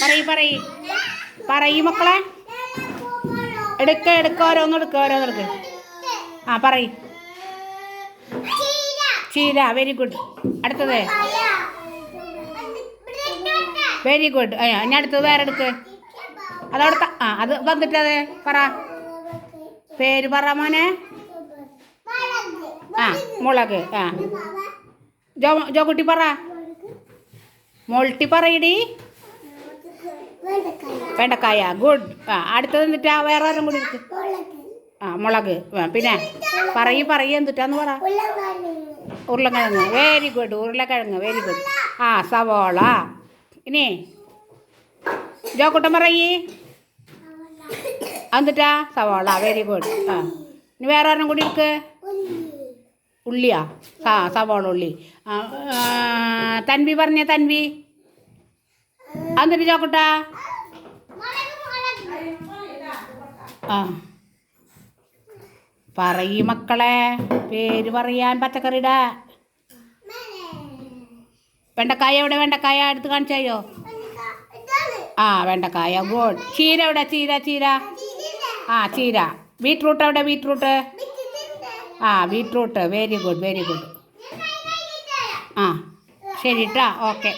പറയ് പറയ്. പറയ് മക്കളെ. എടുക്ക എടുക്ക ഓരോന്ന് എടുക്ക ഓരോന്ന് എടുക്ക. ആ പറയ്. ചീര വെരി ഗുഡ് അടുത്തത്. വെരി ഗുഡ് അയ്യോ ഇനി അടുത്തത് വേറെ എടുക്ക്. അതവിടെ ആ അത് വന്നിട്ടത് പറ. പേര് പറ മോനെ. ആ മുളക് ആ. ജോ ജോകുട്ടി പറ. മോൾട്ടി പറയടി. വെണ്ടക്കായ ഗുഡ്. ആ അടുത്തത് എന്നിട്ടാ വേറെ ആരും കൂടി ഇരിക്കും. ആ മുളക്. പിന്നെ പറയ് പറയ് എന്തിട്ടാന്ന് പറ. ഉരുളക്കിഴങ്ങ്. വെരി ഗുഡ് ഉരുളക്കിഴങ്ങ്. വെരി ഗുഡ് ആ സവോള. ഇനി ജോക്കുട്ടൻ പറയ്. എന്നിട്ടാ സവോള. വെരി ഗുഡ് ആ. ഇനി വേറെ ആരും കൂടി എടുക്ക് ഉള്ളിയാ. ആ സവോള ഉള്ളി. തൻവി പറഞ്ഞ തൻവി. എന്നിട്ട് ചോക്കട്ടാ ആ. പറയ് മക്കളെ പേര് പറയാൻ പച്ചക്കറിയുടെ വെണ്ടക്കായ എവിടെ? വെണ്ടക്കായ എടുത്ത് കാണിച്ചായോ ആ വെണ്ടക്കായ. ഗോഡ്. ചീര എവിടെ? ചീര ചീര. ആ ചീര. ബീട്രൂട്ട് എവിടെ? ബീട്രൂട്ട്. ആ beetroot. Very good very good. ആ ശരി കേട്ടോ ഓക്കെ.